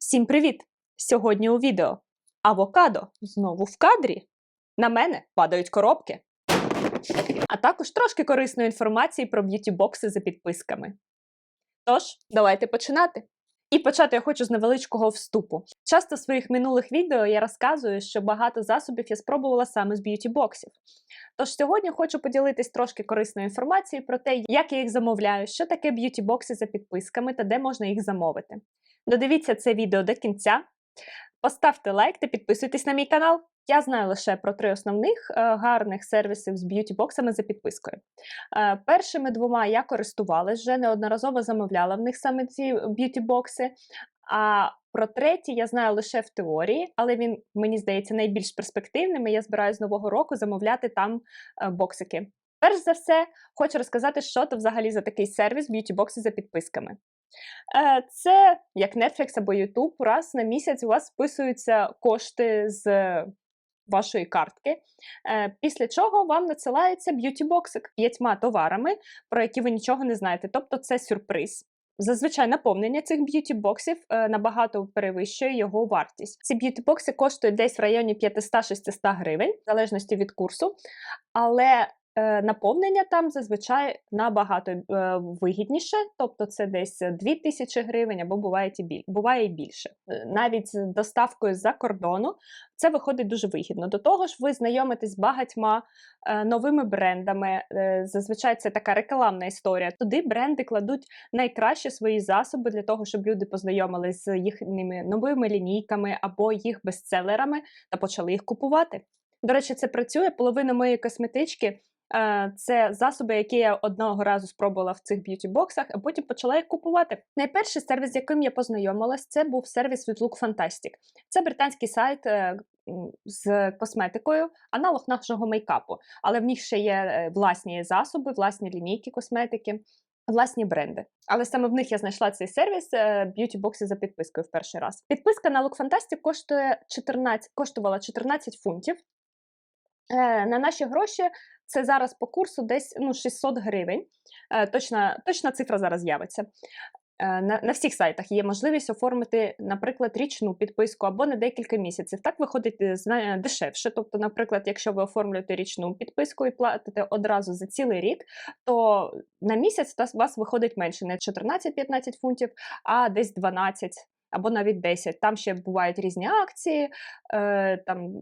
Всім привіт! Сьогодні у відео Авокадо знову в кадрі. На мене падають коробки. А також трошки корисної інформації про б'юті-бокси за підписками. Тож, давайте починати. І почати я хочу з невеличкого вступу. Часто в своїх минулих відео я розказую, що багато засобів я спробувала саме з б'юті-боксів. Тож сьогодні хочу поділитись трошки корисною інформацією про те, як я їх замовляю, що таке б'юті-бокси за підписками та де можна їх замовити. Додивіться це відео до кінця. Поставте лайк та підписуйтесь на мій канал. Я знаю лише про три основних е, гарних сервісів з б'юті-боксами за підпискою. Е, першими двома я користувалась вже неодноразово замовляла в них саме ці б'юті-бокси. А про третій я знаю лише в теорії, але він мені здається найбільш перспективним. і Я збираюся з нового року замовляти там е, боксики. Перш за все, хочу розказати, що то взагалі за такий сервіс б'юті-бокси за підписками. Е, Це як Netflix або YouTube, раз на місяць у вас списуються кошти з вашої картки, Е, після чого вам надсилається б'юті-боксик п'ятьма товарами, про які ви нічого не знаєте. Тобто це сюрприз. Зазвичай наповнення цих б'юті-боксів е, набагато перевищує його вартість. Ці б'юті-бокси коштують десь в районі 500-600 гривень, в залежності від курсу. Але наповнення там зазвичай набагато е, вигідніше, тобто це десь 2000 гривень або буває і, біль, буває і більше. Е, Навіть з доставкою з-за кордону це виходить дуже вигідно. До того ж, ви знайомитесь з багатьма е, новими брендами. Е, зазвичай це така рекламна історія. Туди бренди кладуть найкращі свої засоби для того, щоб люди познайомились з їхніми новими лінійками або їх бестселерами та почали їх купувати. До речі, це працює. Половина моєї косметички е, це засоби, які я одного разу спробувала в цих б'юті-боксах, а потім почала їх купувати. Найперший сервіс, з яким я познайомилась, це був сервіс від Look Fantastic. Це британський сайт е, з косметикою, аналог нашого мейкапу, але в них ще є е, власні засоби, власні лінійки косметики. Власні бренди. Але саме в них я знайшла цей сервіс б'юті-бокси за підпискою в перший раз. Підписка на Look Fantastic коштує 14, коштувала 14 фунтів. Е, На наші гроші це зараз по курсу десь ну, 600 гривень. Е, Точна, точна цифра зараз з'явиться. Е, На, на всіх сайтах є можливість оформити, наприклад, річну підписку або на декілька місяців. Так виходить дешевше. Тобто, наприклад, якщо ви оформлюєте річну підписку і платите одразу за цілий рік, то на місяць у вас виходить менше не 14-15 фунтів, а десь 12 або навіть 10. Там ще бувають різні акції. Там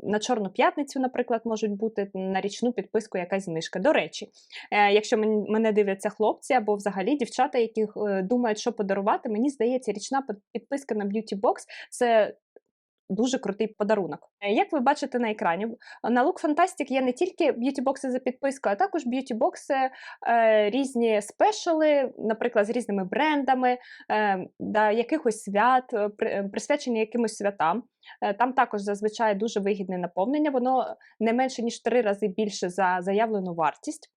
на Чорну п'ятницю, наприклад, можуть бути на річну підписку якась знижка. До речі, е, якщо мене дивляться хлопці або взагалі дівчата, які е, думають, що подарувати, мені здається, річна підписка на Beauty Box – це дуже крутий подарунок. Е, Як ви бачите на екрані, на Look Fantastic є не тільки б'юті-бокси за підписку, а також б'юті-бокси, е, різні спешали, наприклад, з різними брендами, е, да, якихось свят, е, при- е, присвячені якимось святам. Е, Там також зазвичай дуже вигідне наповнення, воно не менше ніж три рази більше за заявлену вартість.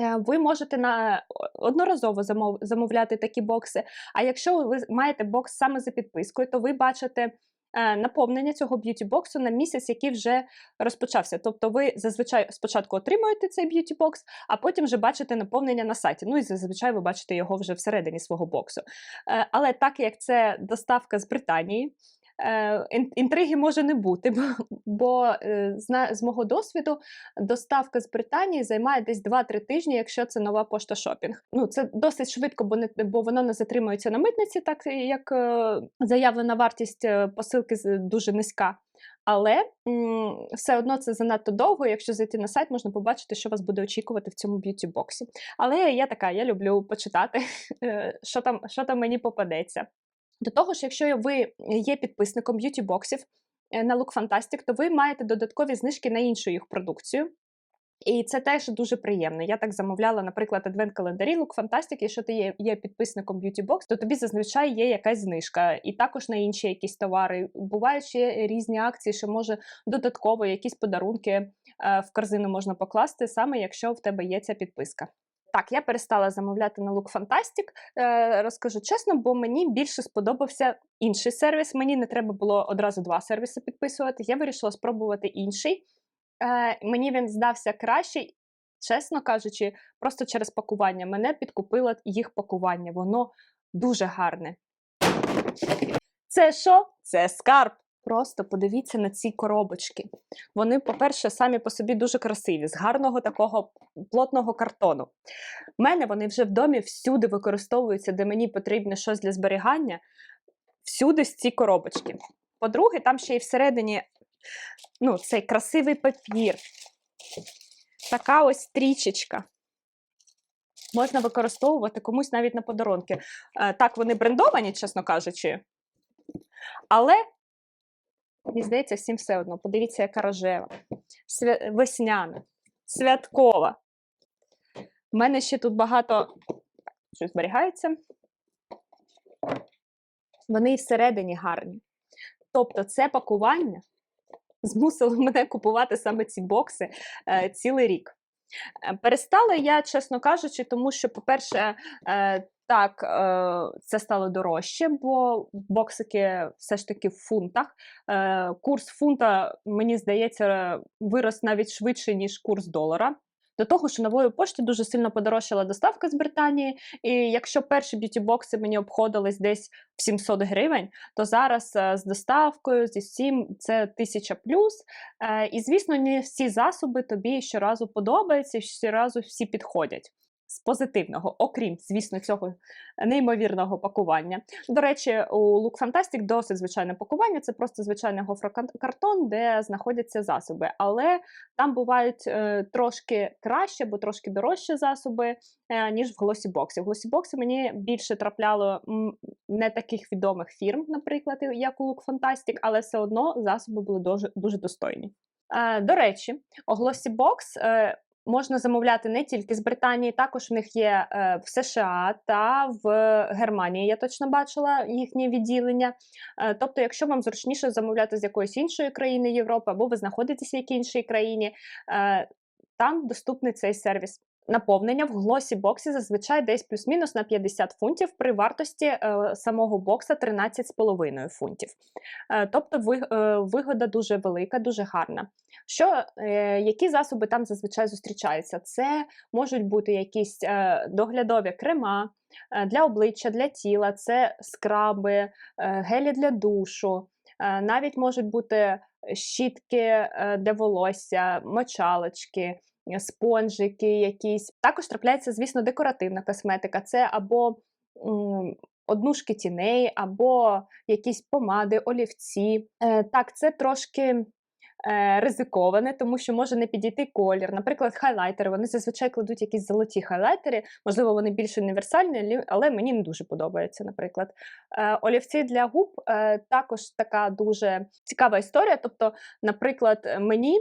Е, Ви можете на одноразово замовляти такі бокси. А якщо ви маєте бокс саме за підпискою, то ви бачите е, наповнення цього б'юті-боксу на місяць, який вже розпочався. Тобто ви зазвичай спочатку отримуєте цей б'юті-бокс, а потім вже бачите наповнення на сайті. Ну і зазвичай ви бачите його вже всередині свого боксу. Е, Але так як це доставка з Британії, е, інтриги може не бути, бо, е, з мого досвіду доставка з Британії займає десь 2-3 тижні, якщо це нова пошта шопінг. Ну це досить швидко, бо не бо воно не затримується на митниці, так як е, заявлена вартість е, посилки дуже низька. Але м, все одно це занадто довго. Якщо зайти на сайт, можна побачити, що вас буде очікувати в цьому б'юті-боксі. Але я така, я люблю почитати, е, що там, що там мені попадеться. До того ж, якщо ви є підписником б'юті-боксів е, на Look Fantastic, то ви маєте додаткові знижки на іншу їх продукцію. І це теж дуже приємно. Я так замовляла, наприклад, адвент-календарі Look Fantastic, якщо ти є, є підписником Beauty Box, то тобі зазвичай є якась знижка. І також на інші якісь товари. Бувають ще різні акції, що може додатково якісь подарунки е, в корзину можна покласти, саме якщо в тебе є ця підписка. Так, я перестала замовляти на Look Fantastic, е, розкажу чесно, бо мені більше сподобався інший сервіс. Мені не треба було одразу два сервіси підписувати. Я вирішила спробувати інший. Е, мені він здався кращий, чесно кажучи, просто через пакування. Мене підкупило їх пакування. Воно дуже гарне. Це що? Це скарб. Просто подивіться на ці коробочки. Вони, по-перше, самі по собі дуже красиві, з гарного такого плотного картону. У мене вони вже в домі всюди використовуються, де мені потрібно щось для зберігання. Всюди з ці коробочки. По-друге, там ще й всередині ну, цей красивий папір. Така ось стрічечка. Можна використовувати комусь навіть на подарунки. Е, Так, вони брендовані, чесно кажучи. Але, мені здається, всім все одно. Подивіться, яка рожева, свя... весняна, святкова. У мене ще тут багато що зберігається. Вони і всередині гарні. Тобто, це пакування змусило мене купувати саме ці бокси е, цілий рік. Е, Перестала я, чесно кажучи, тому що, по-перше, е, так, е, це стало дорожче, бо боксики все ж таки в фунтах. Е, Курс фунта, мені здається, вирос навіть швидше, ніж курс долара. До того ж, новою пошті дуже сильно подорожчала доставка з Британії. І якщо перші б'юті-бокси мені обходились десь в 700 гривень, то зараз е, з доставкою, зі всім це 1000 плюс. І, звісно, не всі засоби тобі щоразу подобаються, щоразу всі підходять. З позитивного, окрім, звісно, цього неймовірного пакування. До речі, у Look Fantastic досить звичайне пакування, це просто звичайний гофрокартон, де знаходяться засоби. Але там бувають е, трошки краще або трошки дорожчі засоби, е, ніж в глосібоксі. В глосібоксі мені більше трапляло не таких відомих фірм, наприклад, як у Look Fantastic, але все одно засоби були дуже, дуже достойні. Е, до речі, у Glossy е, можна замовляти не тільки з Британії, також в них є е, в США та в Германії. Я точно бачила їхнє відділення. Е, тобто, якщо вам зручніше замовляти з якоїсь іншої країни Європи, або ви знаходитеся в якій іншій країні, е, там доступний цей сервіс. Наповнення в глосі боксі зазвичай десь плюс-мінус на 50 фунтів при вартості е, самого бокса 13,5 фунтів. Е, тобто ви, е, вигода дуже велика, дуже гарна. Що, е, які засоби там зазвичай зустрічаються? Це можуть бути якісь е, доглядові крема е, для обличчя, для тіла, це скраби, е, гелі для душу. Е, навіть можуть бути щітки е, для волосся, мочалочки, спонжики якісь. Також трапляється, звісно, декоративна косметика. Це або однушки тіней, або якісь помади, олівці. Е, Так, це трошки. е, Ризиковане, тому що може не підійти колір. Наприклад, хайлайтери. Вони зазвичай кладуть якісь золоті хайлайтери, можливо, вони більш універсальні, але мені не дуже подобається, наприклад. Е, Олівці для губ також така дуже цікава історія. Тобто, наприклад, мені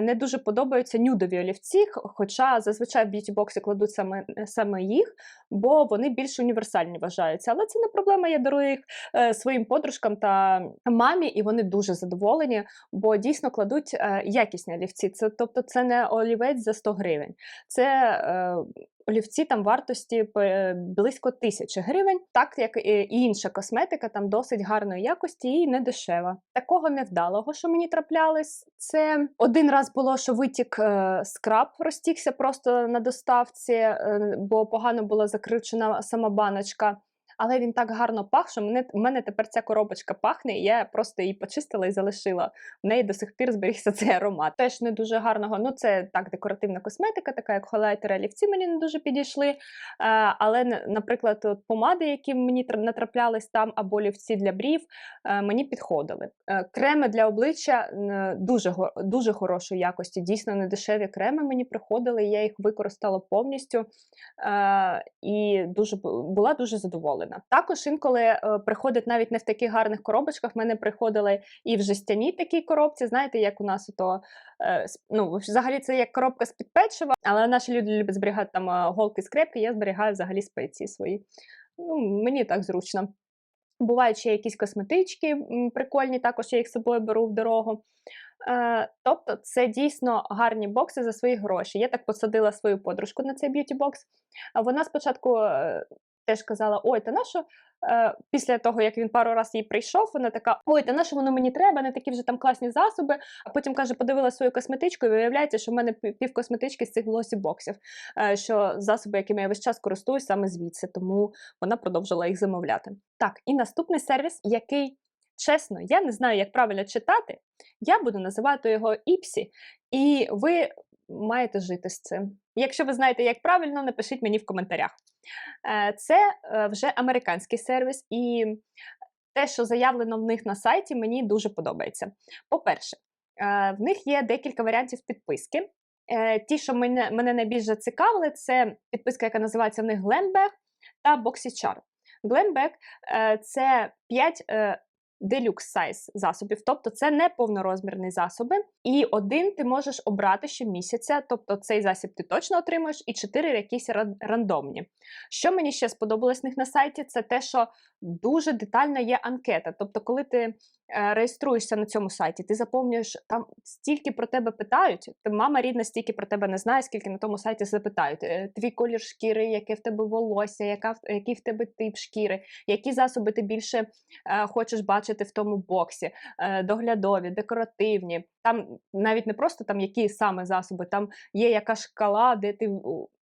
не дуже подобаються нюдові олівці, хоча зазвичай в б'юті-боксі кладуть саме, е, саме їх, бо вони більш універсальні вважаються. Але це не проблема. Я дарую їх е, своїм подружкам та мамі, і вони дуже задоволені, бо дійсно кладуть е, якісні олівці. Це, тобто, це не олівець за 100 гривень. Це е, олівці там вартості е, близько тисячі гривень, так як і інша косметика, там досить гарної якості і не дешева. Такого невдалого, що мені траплялось, це один раз було, що витік е, скраб розтікся просто на доставці, е, бо погано була закручена сама баночка. Але він так гарно пах, що мене, в мене тепер ця коробочка пахне, і я просто її почистила і залишила. В неї до сих пір зберігся цей аромат. Теж не дуже гарного. Ну, це так, декоративна косметика, така як хайлайтери, олівці мені не дуже підійшли. Е, але, наприклад, от помади, які мені натраплялись там, або олівці для брів, е, мені підходили. Е, креми для обличчя дуже, дуже хорошої якості, дійсно недешеві креми мені приходили, я їх використала повністю і дуже була дуже задоволена. Також інколи е, приходить навіть не в таких гарних коробочках. В мене приходили і в жестяній такій коробці. Знаєте, як у нас ото е, ну, взагалі це як коробка з під печива, але наші люди люблять зберігати там е, голки скрепки, я зберігаю взагалі спеції свої. Ну, мені так зручно. Бувають ще якісь косметички прикольні, також я їх з собою беру в дорогу. Тобто, це дійсно гарні бокси за свої гроші. Я так посадила свою подружку на цей б'юті-бокс. Вона спочатку теж казала: Ой, та на що? Е, після того, як він пару разів їй прийшов, вона така: Ой, та на що воно мені треба? Не такі вже там класні засоби. А потім каже, подивила свою косметичку, і виявляється, що в мене пі- пів косметички з цих глосі боксів, е, що засоби, якими я весь час користуюсь, саме звідси, тому вона продовжила їх замовляти. Так, і наступний сервіс, який Чесно, я не знаю, як правильно читати. Я буду називати його Іпсі, і ви маєте жити з цим. Якщо ви знаєте, як правильно, напишіть мені в коментарях. Е, Це е, вже американський сервіс, і те, що заявлено в них на сайті, мені дуже подобається. По-перше, е, в них є декілька варіантів підписки. Ті, що мене, мене найбільш зацікавили, це підписка, яка називається в них Glenback та BoxyCharm. Glenback е, – це 5 делюкс сайз засобів, тобто це не повнорозмірні засоби. І один ти можеш обрати щомісяця, тобто цей засіб ти точно отримуєш, і чотири якісь рандомні. Що мені ще сподобалось них на сайті, це те, що дуже детальна є анкета. Тобто, коли ти е, реєструєшся на цьому сайті, ти заповнюєш там стільки про тебе питають. Мама рідна стільки про тебе не знає, скільки на тому сайті запитають. Е, Твій колір шкіри, яке в тебе волосся, яка який в тебе тип шкіри, які засоби ти більше е, хочеш бачити в тому боксі, е, доглядові, декоративні. Там навіть не просто там які саме засоби, там є яка шкала, де ти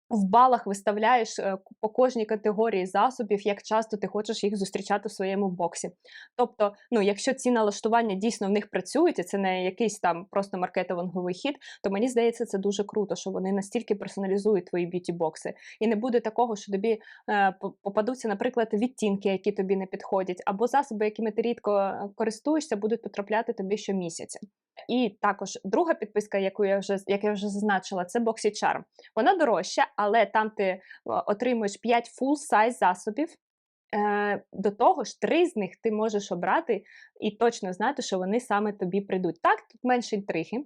в- балах виставляєш е, по кожній категорії засобів, як часто ти хочеш їх зустрічати в своєму боксі. Тобто, ну, якщо ці налаштування дійсно в них працюють, і це не якийсь там просто маркетинговий хід, то мені здається, це дуже круто, що вони настільки персоналізують твої б'юті-бокси. І не буде такого, що тобі е, попадуться, наприклад, відтінки, які тобі не підходять, або засоби, якими ти рідко е, користуєшся, будуть потрапляти тобі щомісяця. І також друга підписка, яку я вже як я вже зазначила, це BoxyCharm. Вона дорожча, але там ти отримуєш 5 full size засобів. Е, До того ж, три з них ти можеш обрати і точно знати, що вони саме тобі прийдуть. Так, тут менше інтриги.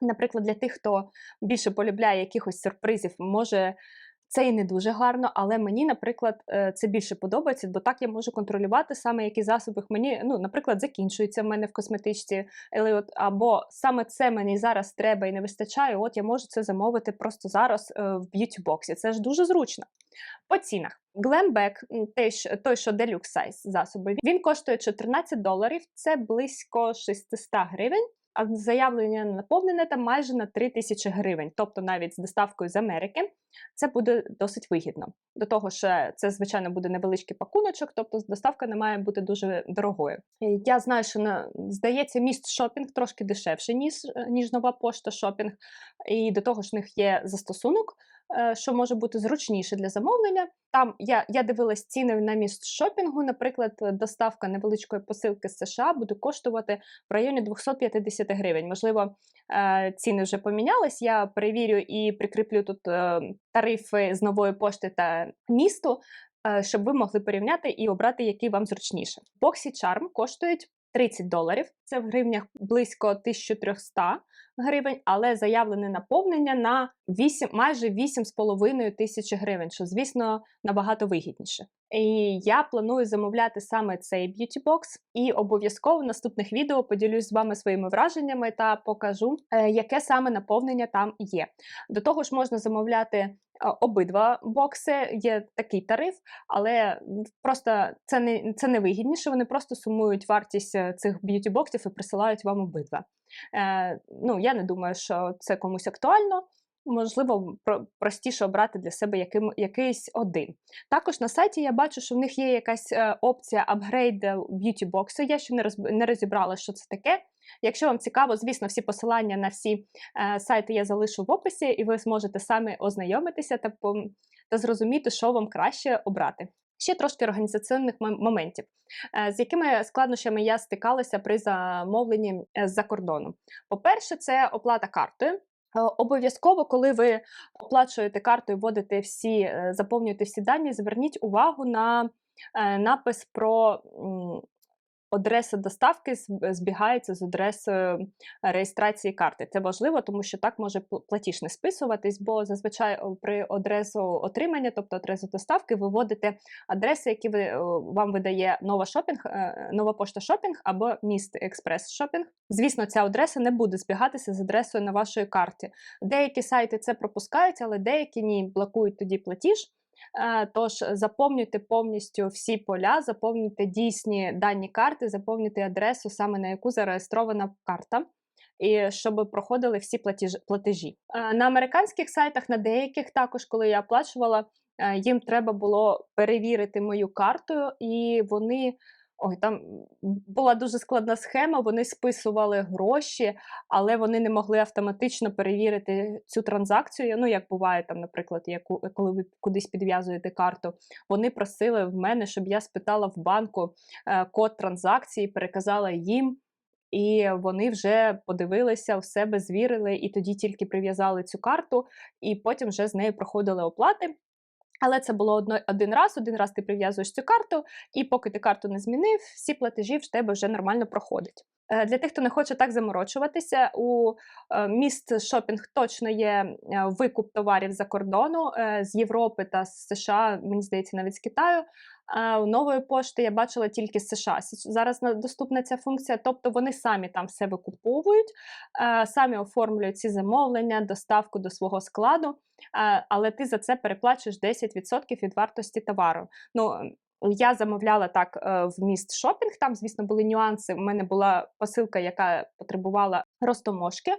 Наприклад, для тих, хто більше полюбляє якихось сюрпризів, може це і не дуже гарно, але мені, наприклад, е, це більше подобається, бо так я можу контролювати саме які засоби мені, ну, наприклад, закінчуються в мене в косметичці, от, або саме це мені зараз треба і не вистачає. От я можу це замовити просто зараз е, в б'юті-боксі. Це ж дуже зручно. По цінах. Glamback, той, що Deluxe Size засоби, він коштує 14 доларів, це близько 600 гривень. А заявлення на наповнене там майже на 3 тисячі гривень, тобто навіть з доставкою з Америки, це буде досить вигідно. До того ж, е, це звичайно буде невеличкий пакуночок, тобто доставка не має бути дуже дорогою. Я знаю, що на здається, міст шопінг трошки дешевше, ніж, е, ніж нова пошта шопінг. І до того ж, в них є застосунок, е, що може бути зручніше для замовлення. Там я, я дивилась ціни на міст шопінгу. Наприклад, доставка невеличкої посилки з США буде коштувати в районі 250 гривень. Можливо, е, ціни вже помінялись. Я перевірю і прикріплю тут е, тарифи з нової пошти та місту, е, щоб ви могли порівняти і обрати, який вам зручніше. BoxyCharm коштують 30 доларів, це в гривнях близько 1300 гривень, але заявлене наповнення на 8, майже 8,5 тисячі гривень, що, звісно, набагато вигідніше. І я планую замовляти саме цей б'юті-бокс, і обов'язково в наступних відео поділюсь з вами своїми враженнями та покажу, е, яке саме наповнення там є. До того ж, можна замовляти е, обидва бокси, є такий тариф, але просто це не, це не вигідніше. Вони просто сумують вартість е, цих б'юті-боксів і присилають вам обидва. Е, ну, я не думаю, що це комусь актуально. Можливо, простіше обрати для себе яким, якийсь один. Також на сайті я бачу, що в них є якась е, опція апгрейд б'юті боксу. Я ще не, розб... не розібрала, що це таке. Якщо вам цікаво, звісно, всі посилання на всі е, сайти я залишу в описі, і ви зможете самі ознайомитися та, та зрозуміти, що вам краще обрати. Ще трошки організаційних моментів, е, з якими складнощами я стикалася при замовленні е, з-за кордону. По-перше, це оплата картою. Е, Обов'язково, коли ви оплачуєте картою, вводите всі, заповнюєте всі дані, зверніть увагу на напис про адреса доставки збігається з адресою реєстрації карти. Це важливо, тому що так може пл- платіж не списуватись, бо зазвичай при адресу отримання, тобто адресу доставки, ви вводите адреси, які ви, вам видає нова шопінг, е, нова пошта шопінг або міст експрес шопінг. Звісно, ця адреса не буде збігатися з адресою на вашій карті. Деякі сайти це пропускають, але деякі ні блокують тоді платіж. Е, Тож заповнюйте повністю всі поля, заповнюйте дійсні дані карти, заповнюйте адресу, саме на яку зареєстрована карта. І щоб проходили всі платежі. Е, На американських сайтах, на деяких також, коли я оплачувала, е, їм треба було перевірити мою карту, і вони Ой, там була дуже складна схема. Вони списували гроші, але вони не могли автоматично перевірити цю транзакцію. Ну, як буває там, наприклад, яку коли ви кудись підв'язуєте карту. Вони просили в мене, щоб я спитала в банку е, код транзакції, переказала їм. І вони вже подивилися в себе, звірили, і тоді тільки прив'язали цю карту, і потім вже з нею проходили оплати. Але це було одно, один раз, один раз ти прив'язуєш цю карту, і поки ти карту не змінив, всі платежі в тебе вже нормально проходять. Е, Для тих, хто не хоче так заморочуватися, у е, міст шопінг точно є е, викуп товарів за кордону з Європи та з США, мені здається, навіть з Китаю. Нової пошти я бачила тільки США. Зараз доступна ця функція, тобто вони самі там все викуповують, самі оформлюють ці замовлення, доставку до свого складу, але ти за це переплачуєш 10% від вартості товару. Ну, я замовляла так е, в міст шопінг. Там, звісно, були нюанси. У мене була посилка, яка потребувала розтоможки.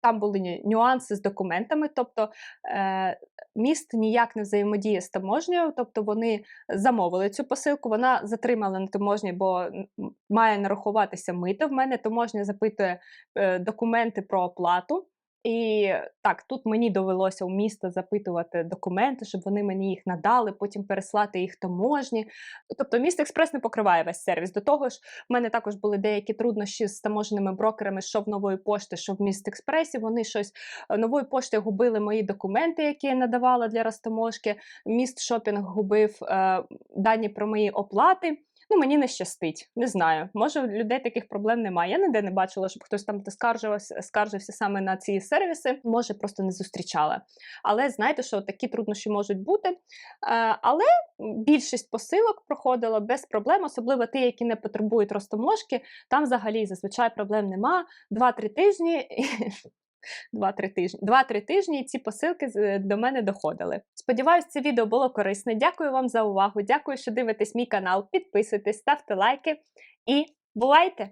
Там були ню- нюанси з документами, тобто е, міст ніяк не взаємодіє з таможнею, тобто вони замовили цю посилку, вона затримала на таможні, бо має нарахуватися мито. В мене таможня запитує е, документи про оплату. І так, тут мені довелося у міста запитувати документи, щоб вони мені їх надали, потім переслати їх таможні. Тобто міст експрес не покриває весь сервіс. До того ж, в мене також були деякі труднощі з таможеними брокерами, що в нової пошти, що в міст експресі. Вони щось е, нової пошти губили мої документи, які я надавала для розтаможки. Міст шопінг губив е, дані про мої оплати. Ну, мені не щастить, не знаю. Може, у людей таких проблем немає. Я ніде не бачила, щоб хтось там скаржився, скаржився саме на ці сервіси. Може, просто не зустрічала. Але знаєте, що такі труднощі можуть бути. Е, але більшість посилок проходила без проблем, особливо ті, які не потребують розтоможки. Там взагалі зазвичай проблем нема. Два-три тижні. Два-три тижні. Два-три тижні ці посилки до мене доходили. Сподіваюсь, це відео було корисне. Дякую вам за увагу. Дякую, що дивитесь мій канал. Підписуйтесь, ставте лайки і бувайте!